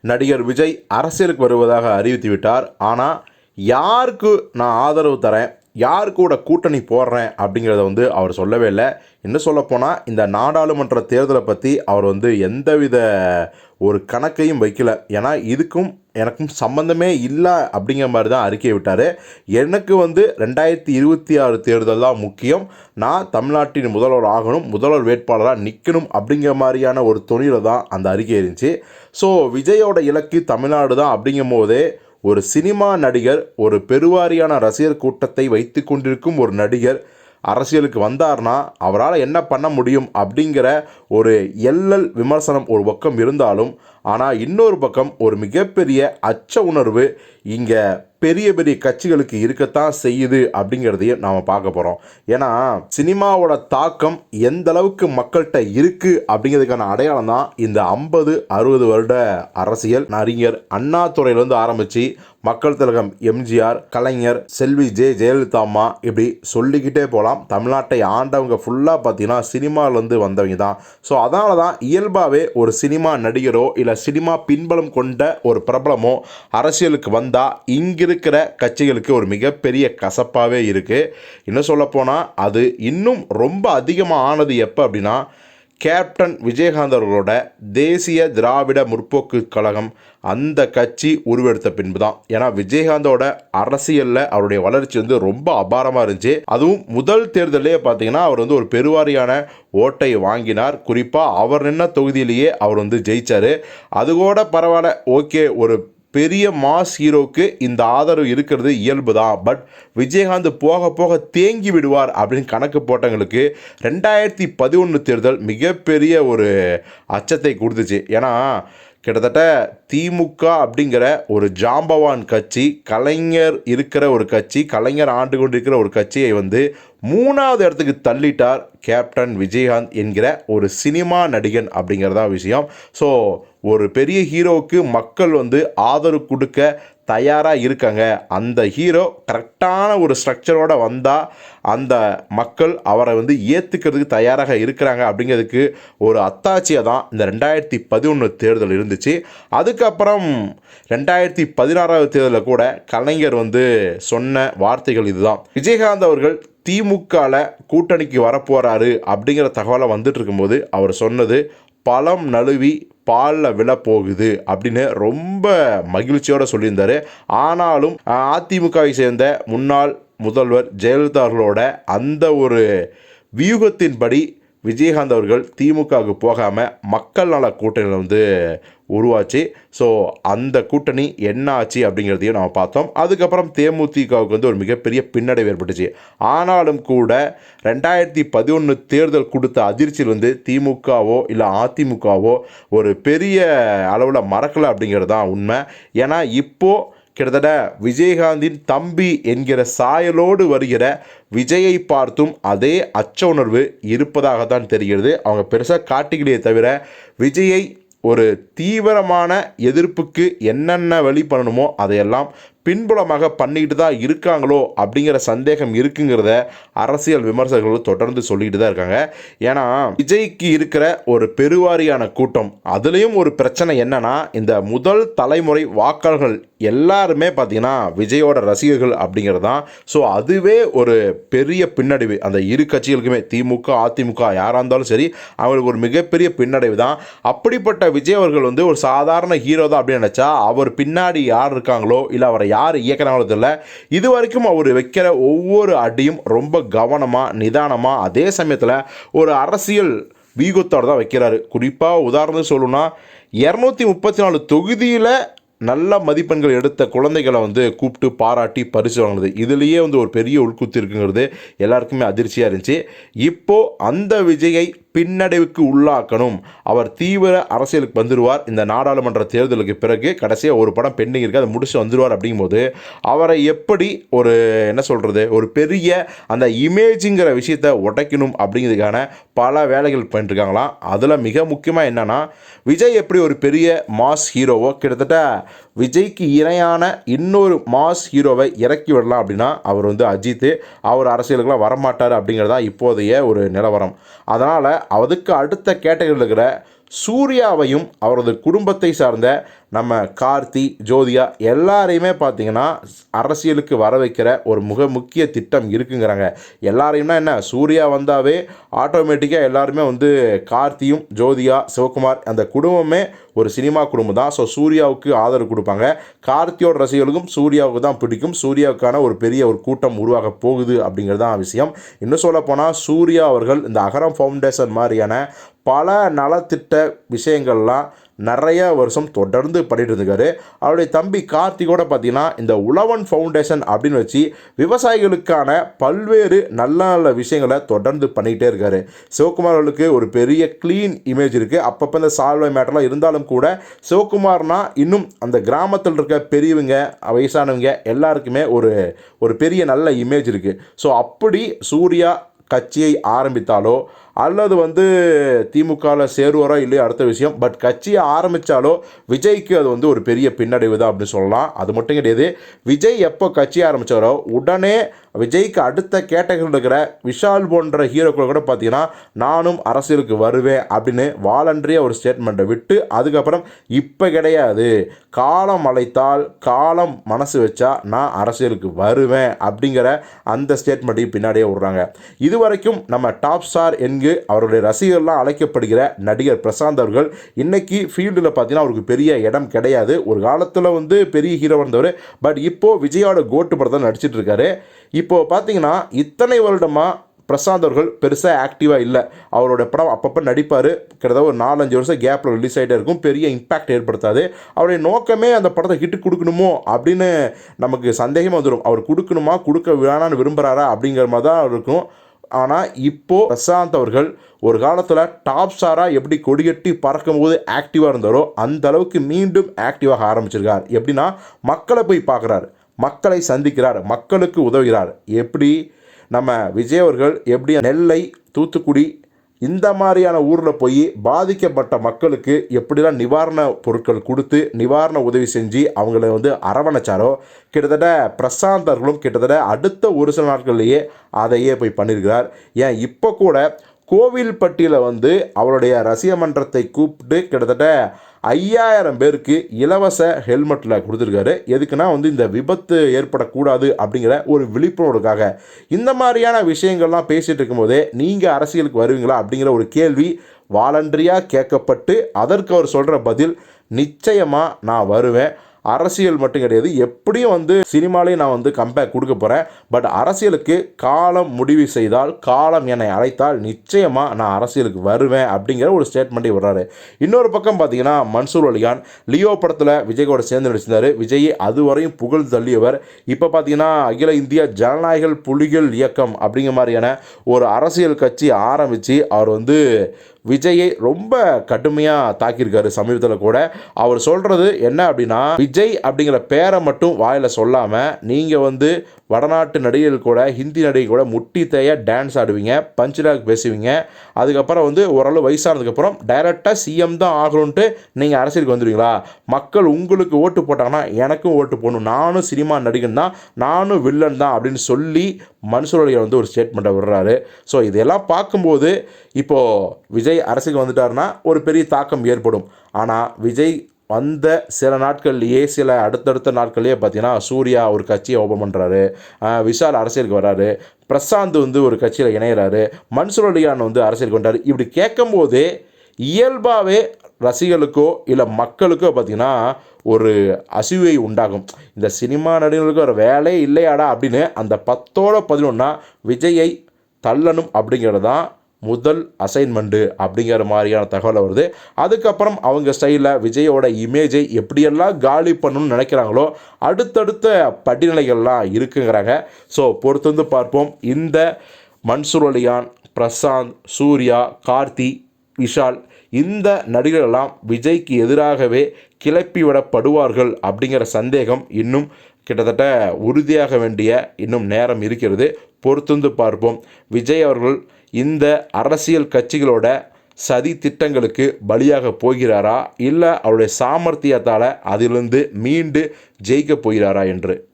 நடிகர் விஜய் அரசியலுக்கு வருவதாக அறிவித்து விட்டார் ஆனால் யாருக்கு நான் ஆதரவு தரேன்? யார் கூட கூட்டணி போடுறேன் அப்படிங்கிறத வந்து அவர் சொல்லவே இல்லை. இன்னும் சொல்லப்போனால் இந்த நாடாளுமன்ற தேர்தலை பற்றி அவர் வந்து எந்தவித ஒரு கணக்கையும் வைக்கல. ஏன்னா இதுக்கும் எனக்கும் சம்மந்தமே இல்லை அப்படிங்கிற மாதிரி தான் அறிக்கை விட்டார். எனக்கு வந்து ரெண்டாயிரத்தி இருபத்தி ஆறு தேர்தல் தான் முக்கியம். நான் தமிழ்நாட்டின் முதல்வர் ஆகணும் முதல்வர் வேட்பாளராக நிற்கணும் அப்படிங்கிற மாதிரியான ஒரு துணியில் தான் அந்த அறிக்கை இருந்துச்சு. ஸோ விஜயோட இலக்கு தமிழ்நாடு தான் அப்படிங்கும் போதே ஒரு சினிமா நடிகர் ஒரு பெருவாரியான ரசிகர் கூட்டத்தை வைத்து கொண்டிருக்கும் ஒரு நடிகர் அரசியலுக்கு வந்தார்னா அவரால் என்ன பண்ண முடியும் அப்படிங்கிற ஒரு எல்லல் விமர்சனம் ஒரு பக்கம் இருந்தாலும் ஆனால் இன்னொரு பக்கம் ஒரு மிகப்பெரிய அச்ச உணர்வு இங்கே பெரிய பெரிய கட்சிகளுக்கு இருக்கத்தான் செய்யுது அப்படிங்கிறதையும் நாம் பார்க்க போகிறோம் ஏன்னா சினிமாவோட தாக்கம் எந்த அளவுக்கு மக்கள்கிட்ட இருக்குது அப்படிங்கிறதுக்கான அடையாளம் தான் இந்த ஐம்பது அறுபது வருட அரசியல். அறிஞர் அண்ணா துறையிலேருந்து ஆரம்பித்து மக்கள் திலகம் எம்ஜிஆர் கலைஞர் செல்வி ஜே ஜெயலலிதா அம்மா இப்படி சொல்லிக்கிட்டே போகலாம் தமிழ்நாட்டை ஆண்டவங்க ஃபுல்லாக பார்த்தீங்கன்னா சினிமாவிலேருந்து வந்தவங்க தான். ஸோ அதனால தான் இயல்பாகவே ஒரு சினிமா நடிகரோ இல்லை சினிமா பின்பலம் கொண்ட ஒரு பிரபலமோ அரசியலுக்கு வந்தால் இங்கிருக்கிற கட்சிகளுக்கு ஒரு மிகப்பெரிய கசப்பாகவே இருக்குது இன்னும் சொல்லப்போனால் அது இன்னும் ரொம்ப அதிகமாக ஆனது எப்போ அப்படின்னா கேப்டன் விஜயகாந்த் அவர்களோட தேசிய திராவிட முற்போக்கு கழகம் அந்த கட்சி உருவெடுத்த பின்பு தான் ஏன்னா விஜயகாந்தோட அரசியலில் அவருடைய வளர்ச்சி வந்து ரொம்ப அபாரமாக இருந்துச்சு. அதுவும் முதல் தேர்தலே பார்த்தீங்கன்னா அவர் வந்து ஒரு பெருவாரியான ஓட்டை வாங்கினார். குறிப்பாக அவர் நின்ன தொகுதியிலேயே அவர் வந்து ஜெயிச்சார். அது கூட பரவாயில்ல ஓகே ஒரு பெரிய மாஸ் ஹீரோக்கு இந்த ஆதரவு இருக்கிறது இயல்பு தான் பட் விஜயகாந்த் போக போக தேங்கி விடுவார் அப்படின்னு கணக்கு போட்டவங்களுக்கு ரெண்டாயிரத்தி பதினொன்று தேர்தல் மிகப்பெரிய ஒரு அச்சத்தை கொடுத்துச்சு. ஏன்னா கிட்டத்தட்ட திமுக அப்படிங்கிற ஒரு ஜாம்பவான் கட்சி கலைஞர் இருக்கிற ஒரு கட்சி கலைஞர் ஆண்டு கொண்டு இருக்கிற ஒரு கட்சியை வந்து மூணாவது இடத்துக்கு தள்ளிட்டார் கேப்டன் விஜயகாந்த் என்கிற ஒரு சினிமா நடிகன் அப்படிங்கிறதா விஷயம். ஸோ ஒரு பெரிய ஹீரோவுக்கு மக்கள் வந்து ஆதரவு கொடுக்க தயாராக இருக்காங்க. அந்த ஹீரோ கரெக்டான ஒரு ஸ்ட்ரக்சரோடு வந்தால் அந்த மக்கள் அவரை வந்து ஏற்றுக்கிறதுக்கு தயாராக இருக்கிறாங்க அப்படிங்கிறதுக்கு ஒரு அத்தாட்சியாக தான் இந்த ரெண்டாயிரத்தி பதினொன்று தேர்தல் இருந்துச்சு. அதுக்கப்புறம் ரெண்டாயிரத்தி பதினாறாவது தேர்தலில் கூட கலைஞர் வந்து சொன்ன வார்த்தைகள் இதுதான். விஜயகாந்த் அவர்கள் திமுகவில் கூட்டணிக்கு வரப்போகிறாரு அப்படிங்கிற தகவலை வந்துட்டு இருக்கும்போது அவர் சொன்னது பழம் நழுவி பாலில் விழப்போகுது அப்படின்னு ரொம்ப மகிழ்ச்சியோடு சொல்லியிருந்தார். ஆனாலும் அதிமுகவை சேர்ந்த முன்னாள் முதல்வர் ஜெயலலிதா அவர்களோட அந்த ஒரு வியூகத்தின்படி விஜயகாந்த் அவர்கள் திமுகவுக்கு போகாமல் மக்கள் நல கூட்டணியில் வந்து உருவாச்சு. ஸோ அந்த கூட்டணி என்ன ஆச்சு அப்படிங்கிறதையும் நம்ம பார்த்தோம். அதுக்கப்புறம் தேமுதிகவுக்கு வந்து ஒரு மிகப்பெரிய பின்னடைவு ஏற்பட்டுச்சு. ஆனாலும் கூட ரெண்டாயிரத்தி பதினொன்று தேர்தல் கொடுத்த அதிர்ச்சியில் வந்து திமுகவோ இல்லை அதிமுகவோ ஒரு பெரிய அளவில் மறக்கலை அப்படிங்கிறது தான் உண்மை. ஏன்னா இப்போது கிட்டத்தட்ட விஜயகாந்தின் தம்பி என்கிற சாயலோடு வருகிற விஜயை பார்த்தும் அதே அச்ச உணர்வு இருப்பதாகத்தான் தெரிகிறது. அவங்க பெருசாக காட்டிக்கலையே தவிர விஜயை ஒரு தீவிரமான எதிர்ப்புக்கு என்னென்ன வழி பண்ணணுமோ அதையெல்லாம் பின்புலமாக பண்ணிக்கிட்டு தான் இருக்காங்களோ அப்படிங்கிற சந்தேகம் இருக்குங்கிறத அரசியல் விமர்சகர்கள் தொடர்ந்து சொல்லிக்கிட்டு தான் இருக்காங்க. ஏன்னா விஜய்க்கு இருக்கிற ஒரு பெருவாரியான கூட்டம் அதுலேயும் ஒரு பிரச்சனை என்னன்னா இந்த முதல் தலைமுறை வாக்காளர்கள் எல்லாருமே பார்த்தீங்கன்னா விஜயோட ரசிகர்கள் அப்படிங்கிறது தான் ஸோ அதுவே ஒரு பெரிய பின்னடைவு. அந்த இரு கட்சிகளுக்குமே திமுக அதிமுக யாராக இருந்தாலும் சரி அவங்களுக்கு ஒரு மிகப்பெரிய பின்னடைவு தான். அப்படிப்பட்ட விஜய் அவர்கள் வந்து ஒரு சாதாரண ஹீரோ தான் அப்படின்னு நினச்சா அவர் பின்னாடி யார் இருக்காங்களோ இல்லை அவரை யார் இயக்குனாலும் தெரியல. இது வரைக்கும் அவர் வைக்கிற ஒவ்வொரு அடியும் ரொம்ப கவனமாக நிதானமாக அதே சமயத்தில் ஒரு அரசியல் வீகத்தோடு தான் வைக்கிறாரு. குறிப்பாக உதாரணம் சொல்லணும்னா இரநூத்தி முப்பத்தி நாலு தொகுதியில் நல்ல மதிப்பெண்கள் எடுத்த குழந்தைகளை வந்து கூப்பிட்டு பாராட்டி பரிசு வாங்கினது. இதுலேயே வந்து ஒரு பெரிய உள்குத்து இருக்குங்கிறது எல்லாருக்குமே அதிர்ச்சியாக இருந்துச்சு. இப்போது அந்த விஜயை பின்னடைவுக்கு உள்ளாக்கணும். அவர் தீவிர அரசியலுக்கு வந்துடுவார் இந்த நாடாளுமன்ற தேர்தலுக்கு பிறகு கடைசியாக ஒரு படம் பெண்டிங் இருக்குது அதை முடிச்சு வந்துடுவார் அப்படிங்கும்போது அவரை எப்படி ஒரு என்ன சொல்கிறது ஒரு பெரிய அந்த இமேஜுங்கிற விஷயத்தை உடைக்கணும் அப்படிங்கிறதுக்கான பல வேலைகள் பண்ணிட்டுருக்காங்களாம் அதில் மிக முக்கியமாக என்னென்னா விஜய் எப்படி ஒரு பெரிய மாஸ் ஹீரோவோ கிட்டத்தட்ட விஜய்க்கு இணையான இன்னொரு மாஸ் ஹீரோவை இறக்கி விடலாம் அப்படின்னா அவர் வந்து அஜித் அவர் அரசியலுக்குலாம் வரமாட்டார் அப்படிங்கிறதா இப்போதைய ஒரு நிலவரம். அதனால் அதுக்கு அடுத்த கேட்டகரியில் இருக்கிற சூர்யாவையும் அவரது குடும்பத்தை சார்ந்த நம்ம கார்த்தி ஜோதியா எல்லாரையுமே பார்த்தீங்கன்னா அரசியலுக்கு வர வைக்கிற ஒரு மிக முக்கிய திட்டம் இருக்குங்கிறாங்க. எல்லாரையும்னா என்ன? சூர்யா வந்தாவே ஆட்டோமேட்டிக்காக எல்லாருமே வந்து கார்த்தியும் ஜோதியா சிவகுமார் அந்த குடும்பமே ஒரு சினிமா குடும்பம் தான். ஸோ சூர்யாவுக்கு ஆதரவு கொடுப்பாங்க. கார்த்தியோட ரசிகர்களுக்கும் சூர்யாவுக்கு தான் பிடிக்கும். சூர்யாவுக்கான ஒரு பெரிய ஒரு கூட்டம் உருவாக போகுது அப்படிங்கிறது தான் விஷயம். இன்னும் சொல்லப்போனால் சூர்யா அவர்கள் இந்த அகரம் ஃபவுண்டேஷன் மாதிரியான பல நலத்திட்ட விஷயங்கள்லாம் நிறைய வருஷம் தொடர்ந்து பண்ணிட்டு இருந்திருக்காரு. அவருடைய தம்பி கார்த்திகோட பார்த்தீங்கன்னா இந்த உழவன் ஃபவுண்டேஷன் அப்படின்னு வச்சு விவசாயிகளுக்கான பல்வேறு நல்ல நல்ல விஷயங்களை தொடர்ந்து பண்ணிகிட்டே இருக்காரு. சிவகுமார் அவர்களுக்கு ஒரு பெரிய க்ளீன் இமேஜ் இருக்குது அப்பப்போ இந்த சால்வை மேட்டர்லாம் இருந்தாலும் கூட சிவகுமார்னா இன்னும் அந்த கிராமத்தில் இருக்க பெரியவங்க வயசானவங்க எல்லாருக்குமே ஒரு ஒரு பெரிய நல்ல இமேஜ் இருக்குது ஸோ அப்படி சூர்யா கட்சியை ஆரம்பித்தாலோ அல்லது வந்து திமுகவில் சேருவாரோ இல்லையோ அடுத்த விஷயம். பட் கட்சியை ஆரம்பித்தாலோ விஜய்க்கு அது வந்து ஒரு பெரிய பின்னடைவு தான் அப்படின்னு சொல்லலாம். அது மட்டும் கிடையாது விஜய் எப்போ கட்சி ஆரம்பித்தாரோ உடனே விஜய்க்கு அடுத்த கேட்டகரியில் இருக்கிற விஷால் போன்ற ஹீரோக்கள் கூட பார்த்தீங்கன்னா நானும் அரசியலுக்கு வருவேன் அப்படின்னு வாலண்டரியாக ஒரு ஸ்டேட்மெண்ட்டை விட்டு அதுக்கப்புறம் இப்போ கிடையாது. காலம் அழைத்தால் காலம் மனசு வச்சா நான் அரசியலுக்கு வருவேன் அப்படிங்கிற அந்த ஸ்டேட்மெண்ட்டையும் பின்னாடியே விடுறாங்க. இது வரைக்கும் நம்ம டாப் ஸ்டார் இங்கு அவருடைய ரசிகர்கள்லாம் அழைக்கப்படுகிற நடிகர் பிரசாந்த் அவர்கள் இன்னைக்கு ஃபீல்டில் பார்த்தீங்கன்னா அவருக்கு பெரிய இடம் கிடையாது. ஒரு காலத்தில் வந்து பெரிய ஹீரோ வந்தவர் பட் இப்போது விஜயோட கோட்டு படத்தில் நடிச்சிட்டு இருக்காரு. இப்போது பார்த்தீங்கன்னா இத்தனை வருடமாக பிரசாந்த் அவர்கள் பெருசாக ஆக்டிவாக இல்லை. அவரோட படம் அப்பப்போ நடிப்பார். கிட்டத்தட்ட ஒரு நாலஞ்சு வருஷம் கேப்பில் ரிலீஸ் ஆகிட்டே இருக்கும். பெரிய இம்பாக்ட் ஏற்படுத்தாது. அவருடைய நோக்கமே அந்த படத்தை ஹிட்டு கொடுக்கணுமோ அப்படின்னு நமக்கு சந்தேகமாக வந்துடும் அவர் கொடுக்கணுமா? கொடுக்க வேணான்னு விரும்புகிறாரா அப்படிங்கிற மாதிரி தான் இருக்கும். ஆனால் இப்போது பிரசாந்த் அவர்கள் ஒரு காலத்தில் டாப் ஸ்டாராக எப்படி கொடிகட்டி பறக்கும்போது ஆக்டிவாக இருந்தாரோ அந்த அளவுக்கு மீண்டும் ஆக்டிவாக ஆரம்பிச்சிருக்கார். எப்படின்னா மக்களை போய் பார்க்குறாரு மக்களை சந்திக்கிறார் மக்களுக்கு உதவுகிறார். எப்படி நம்ம விஜய் அவர்கள் எப்படி நெல்லை தூத்துக்குடி இந்த மாதிரியான ஊரில் போய் பாதிக்கப்பட்ட மக்களுக்கு எப்படிலாம் நிவாரண பொருட்கள் கொடுத்து நிவாரண உதவி செஞ்சு அவங்கள வந்து அரவணைச்சாரோ கிட்டத்தட்ட பிரசாந்த் அவர்களும் கிட்டத்தட்ட அடுத்த ஒரு சில நாட்கள்லேயே அதையே போய் பண்ணியிருக்கிறார் ஏன் இப்போ கூட கோவில்பட்டியில் வந்து அவருடைய ரசிக மன்றத்தை கூப்பிட்டு கிட்டத்தட்ட ஐயாயிரம் பேருக்கு இலவச ஹெல்மெட்டில் கொடுத்துருக்காரு. எதுக்குன்னா வந்து இந்த விபத்து ஏற்படக்கூடாது அப்படிங்கிற ஒரு விழிப்புணர்வுக்காக. இந்த மாதிரியான விஷயங்கள்லாம் பேசிகிட்டு இருக்கும்போதே நீங்கள் அரசியலுக்கு வருவீங்களா அப்படிங்கிற ஒரு கேள்வி வாலண்டரியாக கேட்கப்பட்டு அதற்கு அவர் சொல்கிற பதில் நிச்சயமாக நான் வருவேன். அரசியல் மட்டும் கிடையாது. எப்படியும் வந்து சினிமாலையும் நான் வந்து கம்பேக் கொடுக்க போகிறேன் பட் அரசியலுக்கு காலம் முடிவு செய்தால் காலம் என்னை அழைத்தால் நிச்சயமாக நான் அரசியலுக்கு வருவேன் அப்படிங்கிற ஒரு ஸ்டேட்மெண்ட்டை விடுறாரு. இன்னொரு பக்கம் பார்த்தீங்கன்னா மன்சூர் அலிகான் லியோ படத்தில் விஜயோட சேர்ந்து நடிச்சிருந்தார். விஜய் அதுவரையும் புகழ் தள்ளியவர். இப்போ பார்த்தீங்கன்னா அகில இந்திய ஜனநாயக புலிகள் இயக்கம் அப்படிங்கிற மாதிரியான ஒரு அரசியல் கட்சி ஆரம்பித்து அவர் வந்து விஜயை ரொம்ப கடுமையாக தாக்கியிருக்காரு சமீபத்தில் கூட. அவர் சொல்கிறது என்ன அப்படின்னா விஜய் அப்படிங்கிற பேரை மட்டும் வாயில் சொல்லாமல் நீங்கள் வந்து வடநாட்டு நடிகர்கள் கூட ஹிந்தி நடிகை கூட முட்டி தேய டான்ஸ் ஆடுவீங்க பஞ்ச்லாக் பேசுவீங்க. அதுக்கப்புறம் வந்து ஓரளவு வயசானதுக்கப்புறம் டைரெக்டாக சிஎம் தான் ஆகணுன்ட்டு நீங்கள் அரசியலுக்கு வந்துடுவீங்களா? மக்கள் உங்களுக்கு ஓட்டு போட்டாங்கன்னா எனக்கும் ஓட்டு போடணும். நானும் சினிமா நடிகன் தான் நானும் வில்லன் தான் அப்படின்னு சொல்லி மன்சூர் வந்து ஒரு ஸ்டேட்மெண்ட்டை விடுறாரு. ஸோ இதெல்லாம் பார்க்கும்போது இப்போது விஜய் அரசுக்கு வந்துவிட்டாருன்னா ஒரு பெரிய தாக்கம் ஏற்படும். ஆனால் விஜய் வந்த சில நாட்கள்லேயே சில அடுத்தடுத்த நாட்கள்லேயே பார்த்தீங்கன்னா சூர்யா ஒரு கட்சியை ஓப்பன் பண்ணுறாரு விஷால் அரசியலுக்கு வராரு. பிரசாந்த் வந்து ஒரு கட்சியில் இணையிறாரு. மன்சூர் அலிகான் வந்து அரசியலுக்கு வந்தார் இப்படி கேட்கும்போதே இயல்பாகவே ரசிகர்களுக்கோ இல்லை மக்களுக்கோ பார்த்திங்கன்னா ஒரு அசிவை உண்டாகும். இந்த சினிமா நடிகர்களுக்கு ஒரு வேலையே இல்லையாடா அப்படின்னு அந்த பத்தோட பதினொன்னா விஜயை தள்ளணும் அப்படிங்கிறது தான் முதல் அசைன்மெண்ட்டு அப்படிங்கிற மாதிரியான தகவல் வருது. அதுக்கப்புறம் அவங்க ஸ்டைலில் விஜயோட இமேஜை எப்படியெல்லாம் காலி பண்ணணும்னு நினைக்கிறாங்களோ அடுத்தடுத்த படிநிலைகள்லாம் இருக்குங்கிறாங்க. ஸோ பொறுத்து வந்து பார்ப்போம். இந்த மன்சூர் அலியான் பிரசாந்த் சூர்யா கார்த்தி விஷால் இந்த நடிகர்களெல்லாம் விஜய்க்கு எதிராகவே கிளப்பிவிடப்படுவார்கள் அப்படிங்கிற சந்தேகம் இன்னும் கிட்டத்தட்ட உறுதியாக வேண்டிய இன்னும் நேரம் இருக்கிறது. பொறுத்துந்து பார்ப்போம். விஜய் அவர்கள் இந்த அரசியல் கட்சிகளோட சதி திட்டங்களுக்கு பலியாக போகிறாரா? இல்லை அவருடைய சாமர்த்தியத்தால் அதிலிருந்து மீண்டு ஜெயிக்க போகிறாரா என்று?